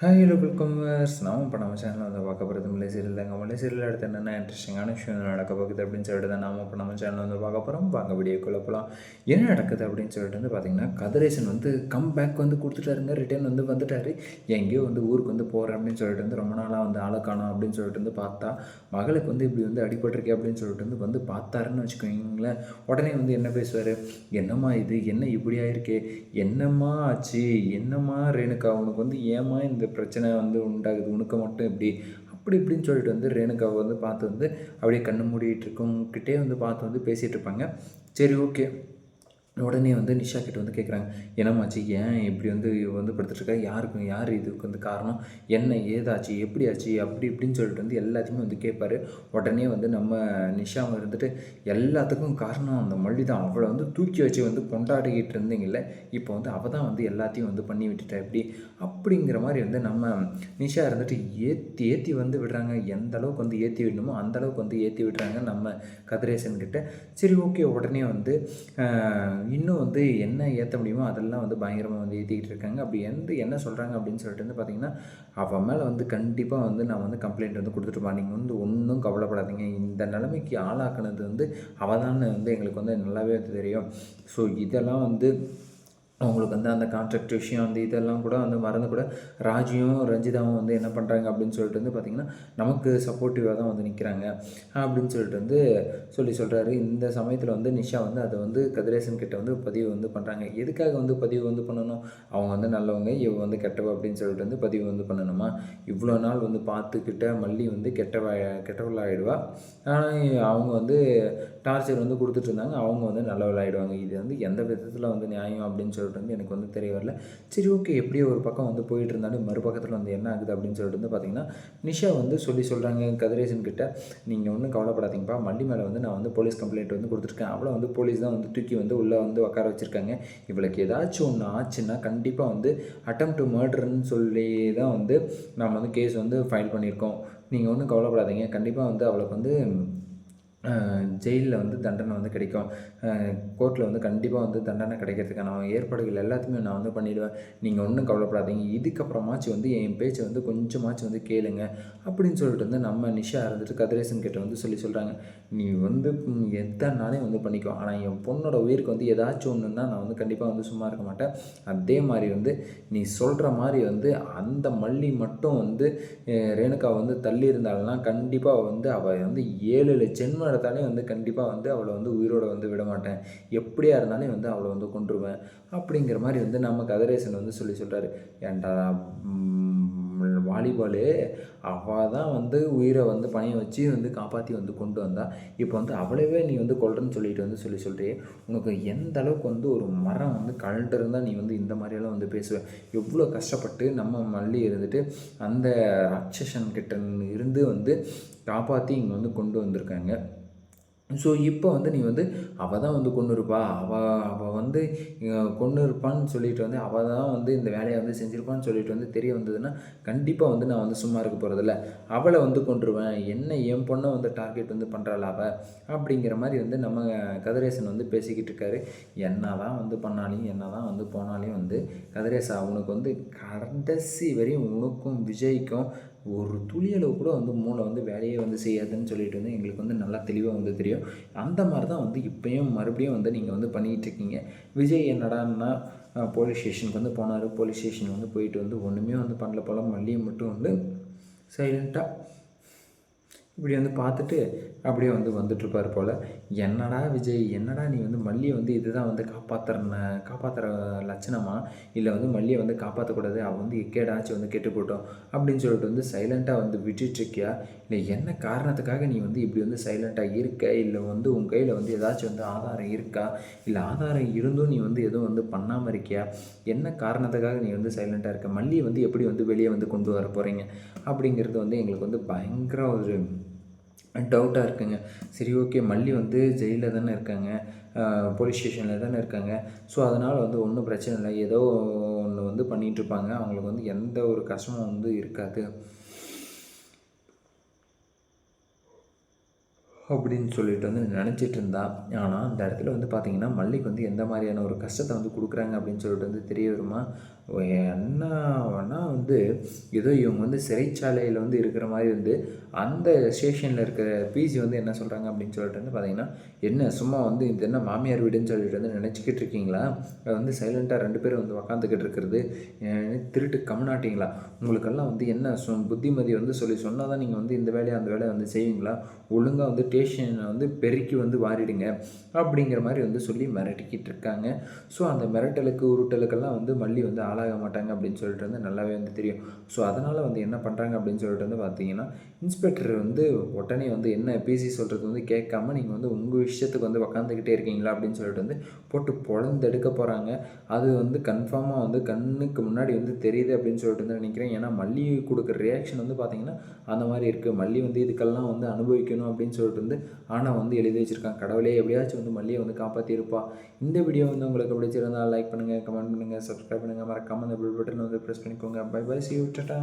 Hi hello welcome verse நாம இப்போ நம்ம சேனலில் வந்து பார்க்க போகிறது மலை சீரியல் தாங்க. மலை சீரியல் அடுத்து என்னென்ன இன்ட்ரெஸ்டிங்கான விஷயம் நடக்க போகுது அப்படின்னு சொல்லிட்டு தான் நாம் இப்போ நம்ம சேனலில் வந்து பார்க்க போகிறோம் வாங்க வீடியோக்குள்ளே போகலாம் என்ன நடக்குது அப்படின்னு சொல்லிட்டு வந்து பார்த்தீங்கன்னா கதிரேசன் வந்து கம் பேக் வந்து கொடுத்துட்டாருங்க. ரிட்டர்ன் வந்து வந்துட்டார். எங்கேயோ வந்து ஊருக்கு வந்து போகிறேன் அப்படின்னு சொல்லிட்டு வந்து ரொம்ப நாளாக வந்து ஆளை அப்படின்னு சொல்லிட்டு வந்து பார்த்தா மகளுக்கு வந்து இப்படி வந்து அடிபட்டிருக்கே அப்படின்னு சொல்லிட்டு வந்து வந்து பார்த்தாருன்னு வச்சுக்கோங்களேன். உடனே வந்து என்ன பேசுவார்? என்னம்மா இது? என்ன இப்படி ஆயிருக்கே? என்னம்மா ஆச்சு? என்னம்மா ரேணுக்கா உனக்கு வந்து ஏமா இந்த பிரச்சனை வந்து உண்டாகுது. உனக்கு மட்டும் எப்படி? அப்படி இப்படின்னு சொல்லிட்டு வந்து ரேணுகாவை வந்து பார்த்து வந்து அப்படியே கண்ணு மூடிட்டு இருக்கவங்ககிட்டே வந்து பார்த்து வந்து பேசிகிட்டு இருப்பாங்க. சரி ஓகே உடனே வந்து நிஷா கிட்ட வந்து கேட்குறாங்க என்னம்மாச்சு ஏன் இப்படி வந்து வந்து படுத்துட்ருக்கா யாருக்கும் யார் இதுக்கு வந்து காரணம்? என்ன ஏதாச்சு? எப்படி ஆச்சு? அப்படி இப்படின்னு சொல்லிட்டு வந்து எல்லாத்தையுமே வந்து கேட்பார் உடனே வந்து நம்ம நிஷாவை இருந்துட்டு எல்லாத்துக்கும் காரணம் அந்த மல்லி தான். அவளை வந்து தூக்கி வச்சு வந்து கொண்டாடிக்கிட்டு இருந்தீங்கல்ல இப்போ வந்து அவள் தான் வந்து எல்லாத்தையும் வந்து பண்ணி விட்டுட்டா எப்படி? அப்படிங்கிற மாதிரி வந்து நம்ம நிஷா இருந்துட்டு ஏற்றி ஏற்றி வந்து விடுறாங்க. எந்த அளவுக்கு வந்து ஏற்றி விடணுமோ அந்த அளவுக்கு வந்து ஏற்றி விடுறாங்க நம்ம கதிரேசன் கிட்ட. சரி ஓகே. உடனே வந்து இன்னும் வந்து என்ன ஏற்ற முடியுமோ அதெல்லாம் வந்து பயங்கரமாக வந்து ஏற்றிக்கிட்டு இருக்காங்க. அப்படி எந்த என்ன சொல்கிறாங்க அப்படின்னு சொல்லிட்டு வந்து பார்த்திங்கன்னா அவன் மேலே வந்து கண்டிப்பாக வந்து நான் வந்து கம்ப்ளைண்ட் வந்து கொடுத்துட்டுப்பா நீங்கள் வந்து ஒன்றும் கவலைப்படாதீங்க. இந்த நிலைமைக்கு ஆளாக்குனது வந்து அவதான்னு வந்து எங்களுக்கு வந்து நல்லாவே தெரியும். ஸோ இதெல்லாம் வந்து அவங்களுக்கு வந்து அந்த கான்ட்ராக்ட் விஷயம் அந்த இதெல்லாம் கூட வந்து மறந்து கூட ராஜியும் ரஞ்சிதாவும் வந்து என்ன பண்ணுறாங்க அப்படின்னு சொல்லிட்டு வந்து பார்த்திங்கன்னா நமக்கு சப்போர்ட்டிவாக தான் வந்து நிற்கிறாங்க அப்படின்னு சொல்லிட்டு வந்து சொல்லி சொல்கிறாரு இந்த சமயத்தில் வந்து நிஷா வந்து அதை வந்து கதிரேசன் கிட்ட வந்து பதிவு வந்து பண்ணுறாங்க எதுக்காக வந்து பதிவு வந்து பண்ணணும்? அவங்க வந்து நல்லவங்க இவ வந்து கெட்டவ அப்படின்னு சொல்லிட்டு வந்து பதிவு வந்து பண்ணணுமா? இவ்வளோ நாள் வந்து பார்த்துக்கிட்ட மல்லி வந்து கெட்டவ கெட்டவளாகிடுவா ஆனால் அவங்க வந்து டார்ச்சர் வந்து கொடுத்துட்ருந்தாங்க. அவங்க வந்து நல்லவளாகிடுவாங்க இது வந்து எந்த விதத்தில் வந்து நியாயம் அப்படின்னு சொல்லிட்டு வந்து எனக்கு வந்து தெரிய வரல. சரி ஓகே. எப்படியோ ஒரு பக்கம் வந்து போயிட்டு இருந்தாலும் மறுபக்கத்தில் வந்து என்ன ஆகுது அப்படின்னு சொல்லிட்டு வந்து பார்த்திங்கன்னா நிஷா வந்து சொல்லி சொல்கிறாங்க கதிரேசன் கிட்ட நீங்கள் ஒன்றும் கவலைப்படாதீங்கப்பா. மல்லி மேலே வந்து நான் வந்து போலீஸ் கம்ப்ளைண்ட் வந்து கொடுத்துருக்கேன். அவளை வந்து போலீஸ் தான் வந்து தூக்கி வந்து உள்ளே வந்து உட்கார வச்சுருக்காங்க. இவளுக்கு ஏதாச்சும் ஒன்று ஆச்சுன்னா கண்டிப்பாக வந்து அட்டம் டு மர்டர்னு சொல்லி தான் வந்து நம்ம வந்து கேஸ் வந்து ஃபைல் பண்ணியிருக்கோம். நீங்கள் ஒன்றும் கவலைப்படாதீங்க. கண்டிப்பாக வந்து அவளுக்கு வந்து ஜெயிலில் வந்து தண்டனை வந்து கிடைக்கும். கோர்ட்டில் வந்து கண்டிப்பாக வந்து தண்டனை கிடைக்கிறதுக்கான ஏற்பாடுகள் எல்லாத்தையுமே நான் வந்து பண்ணிடுவேன். நீங்கள் ஒன்றும் கவலைப்படாதீங்க. இதுக்கப்புறமாச்சு வந்து என் பேச்சை வந்து கொஞ்சமாச்சும் வந்து கேளுங்க. அப்படின்னு சொல்லிட்டு வந்து நம்ம நிஷா இருந்துட்டு கதிரேசன் கிட்ட வந்து சொல்லி சொல்கிறாங்க நீ வந்து ம், எத்தனை நாளையும் வந்து பண்ணிக்கோ. ஆனால் என் பொண்ணோட உயிருக்கு வந்து ஏதாச்சும் ஒன்றுன்னா நான் வந்து கண்டிப்பாக வந்து சும்மா இருக்க மாட்டேன். அதே மாதிரி வந்து நீ சொல்கிற மாதிரி வந்து அந்த மல்லி மட்டும் வந்து ரேணுகா வந்து தள்ளி இருந்தாள்னா கண்டிப்பாக வந்து அவள் வந்து ஏழு ஏழு ஜென்மம் வந்து கண்டிப்பாக வந்து அவளை வந்து உயிரோடு வந்து விட மாட்டேன். எப்படியா இருந்தாலும் வந்து அவளை வந்து கொண்டுருவேன் அப்படிங்கிற மாதிரி வந்து நம்ம கதிரேசன் வந்து சொல்லி சொல்கிறாரு ஏன்டா வாலிபாலு அவள் தான் வந்து உயிரை வந்து பணிய வச்சு வந்து காப்பாற்றி வந்து கொண்டு வந்தா. இப்போ வந்து அவளவே நீ வந்து கொல்றேன்னு சொல்லிட்டு வந்து சொல்லி சொல்கிறே உனக்கு எந்த அளவுக்கு வந்து ஒரு மரம் வந்து கழண்டு இருந்தால் நீ வந்து இந்த மாதிரியெல்லாம் வந்து பேசுவேன் எவ்வளோ கஷ்டப்பட்டு நம்ம மல்லி இருந்துட்டு அந்த ராட்சசன் கிட்ட இருந்து வந்து காப்பாற்றி இங்கே வந்து கொண்டு வந்திருக்காங்க. ஸோ இப்போ வந்து நீ வந்து அவள் தான் வந்து கொண்டு இருப்பா அவள் அவள் வந்து கொண்டு இருப்பான்னு சொல்லிட்டு வந்து அவள் தான் வந்து இந்த வேலையை வந்து செஞ்சுருப்பான்னு சொல்லிட்டு வந்து தெரிய வந்ததுன்னா கண்டிப்பாக வந்து நான் வந்து சும்மா இருக்க போகிறதில்ல அவளை வந்து கொண்டுருவேன் என்ன என் பொண்ணை வந்து டார்கெட் வந்து பண்ணுறாள் அவள் அப்படிங்கிற மாதிரி வந்து நம்ம கதிரேசன் வந்து பேசிக்கிட்டு இருக்காரு. என்ன தான் வந்து பண்ணாலையும் என்ன தான் வந்து போனாலையும் வந்து கதிரேசா உனக்கு வந்து கடைசி வரையும் உனக்கும் விஜய்க்கும் ஒரு துளியளவு கூட வந்து மூளை வந்து வேலையே வந்து செய்யாதுன்னு சொல்லிட்டு வந்து எங்களுக்கு வந்து நல்லா தெளிவாக வந்து தெரியும். அந்த மாதிரி தான் வந்து இப்போயும் மறுபடியும் வந்து நீங்கள் வந்து பண்ணிகிட்ருக்கீங்க விஜய் என்னடான்னா போலீஸ் ஸ்டேஷனுக்கு வந்து போனார். போலீஸ் ஸ்டேஷன் வந்து போயிட்டு வந்து ஒன்றுமே வந்து பண்ணல போல. மல்லியை மட்டும் வந்து சைலண்ட்டாக இப்படி வந்து பார்த்துட்டு அப்படியே வந்து வந்துட்டுருப்பார் போல். என்னடா விஜய் என்னடா நீ வந்து மல்லியை வந்து இதுதான் வந்து காப்பாற்றுறன காப்பாற்றுற லட்சணமா? இல்லை வந்து மல்லியை வந்து காப்பாற்றக்கூடாது அவள் வந்து எக்கேடாச்சும் வந்து கெட்டு போட்டோம் அப்படின்னு சொல்லிட்டு வந்து சைலண்ட்டாக வந்து விட்டுட்ருக்கியா இல்லை என்ன காரணத்துக்காக நீ வந்து இப்படி வந்து சைலண்ட்டாக இருக்க? இல்லை வந்து உன் கையில் வந்து ஏதாச்சும் வந்து ஆதாரம் இருக்கா? இல்லை ஆதாரம் இருந்தும் நீ வந்து எதுவும் வந்து பண்ணாமல் இருக்கியா? என்ன காரணத்துக்காக நீ வந்து சைலண்ட்டாக இருக்க? மல்லியை வந்து எப்படி வந்து வெளியே வந்து கொண்டு வர போகிறீங்க அப்படிங்கிறது வந்து எங்களுக்கு வந்து பயங்கர ஒரு டவுட்டாக இருக்குங்க. சரி ஓகே மல்லி வந்து ஜெயிலில் தானே இருக்காங்க. போலீஸ் ஸ்டேஷனில் தானே இருக்காங்க. ஸோ அதனால் வந்து ஒன்றும் பிரச்சனை இல்லை. ஏதோ ஒன்று வந்து பண்ணிகிட்டு இருப்பாங்க. அவங்களுக்கு வந்து எந்த ஒரு கஷ்டமும் வந்து இருக்காது. அப்படின்னு சொல்லிட்டு வந்து நினச்சிட்டு இருந்தான் ஆனால் அந்த இடத்துல வந்து பார்த்தீங்கன்னா மல்லிக்கு வந்து எந்த மாதிரியான ஒரு கஷ்டத்தை வந்து கொடுக்குறாங்க அப்படின்னு சொல்லிட்டு வந்து தெரிய வருமா? என்னன்னா வந்து ஏதோ இவங்க வந்து சிறைச்சாலையில் வந்து இருக்கிற மாதிரி வந்து அந்த ஸ்டேஷனில் இருக்கிற பிசி வந்து என்ன சொல்கிறாங்க அப்படின்னு சொல்லிட்டு வந்து பார்த்தீங்கன்னா என்ன சும்மா வந்து இது என்ன மாமியார் வீடுன்னு சொல்லிட்டு வந்து நினச்சிக்கிட்டு இருக்கீங்களா? அது வந்து சைலண்ட்டாக ரெண்டு பேரும் வந்து உக்காந்துக்கிட்டு இருக்கிறது. திருட்டு கம்நாட்டிங்களா உங்களுக்கெல்லாம் வந்து என்ன சொ புத்திமதி வந்து சொல்லி சொன்னால் தான் நீங்கள் வந்து இந்த வேலையை அந்த வேலையை வந்து செய்வீங்களா? ஒழுங்காக வந்து லொக்கேஷனை வந்து பெருக்கி வந்து வாரிடுங்க அப்படிங்கிற மாதிரி வந்து சொல்லி மிரட்டிக்கிட்டு இருக்காங்க. ஸோ அந்த மிரட்டலுக்கு உருட்டலுக்கெல்லாம் வந்து மல்லி வந்து ஆளாக மாட்டாங்க அப்படின்னு சொல்லிட்டு வந்து நல்லாவே வந்து தெரியும். ஸோ அதனால் வந்து என்ன பண்ணுறாங்க அப்படின்னு சொல்லிட்டு வந்து பார்த்தீங்கன்னா இன்ஸ்பெக்டர் வந்து உடனே வந்து என்ன பிசி சொல்கிறது வந்து கேட்காம நீங்கள் வந்து உங்கள் விஷயத்துக்கு வந்து உக்காந்துக்கிட்டே இருக்கீங்களா அப்படின்னு சொல்லிட்டு வந்து போட்டு பொழந்தெடுக்க போகிறாங்க அது வந்து கன்ஃபார்மாக வந்து கண்ணுக்கு முன்னாடி வந்து தெரியுது அப்படின்னு சொல்லிட்டு வந்து நினைக்கிறேன். ஏன்னா மல்லி கொடுக்குற ரியாக்ஷன் வந்து பார்த்தீங்கன்னா அந்த மாதிரி இருக்குது மல்லி வந்து இதுக்கெல்லாம் வந்து அனுபவிக்கணும் அப்படின்னு சொல்லிட்டு வந்து ஆனால் வந்து எழுதி வச்சுருக்கான் கடவுளே எப்படியாச்சும் வந்து மல்லியை வந்து காப்பாற்றியிருப்பா இந்த வீடியோ வந்து உங்களுக்கு பிடிச்சிருந்தால் லைக் பண்ணுங்கள் கமெண்ட் பண்ணுங்கள் சப்ஸ்கிரைப் பண்ணுங்கள் மறக்காமல் அந்த பில் பட்டன் வந்து ப்ரெஸ் பண்ணிக்கோங்க. Bye bye see tata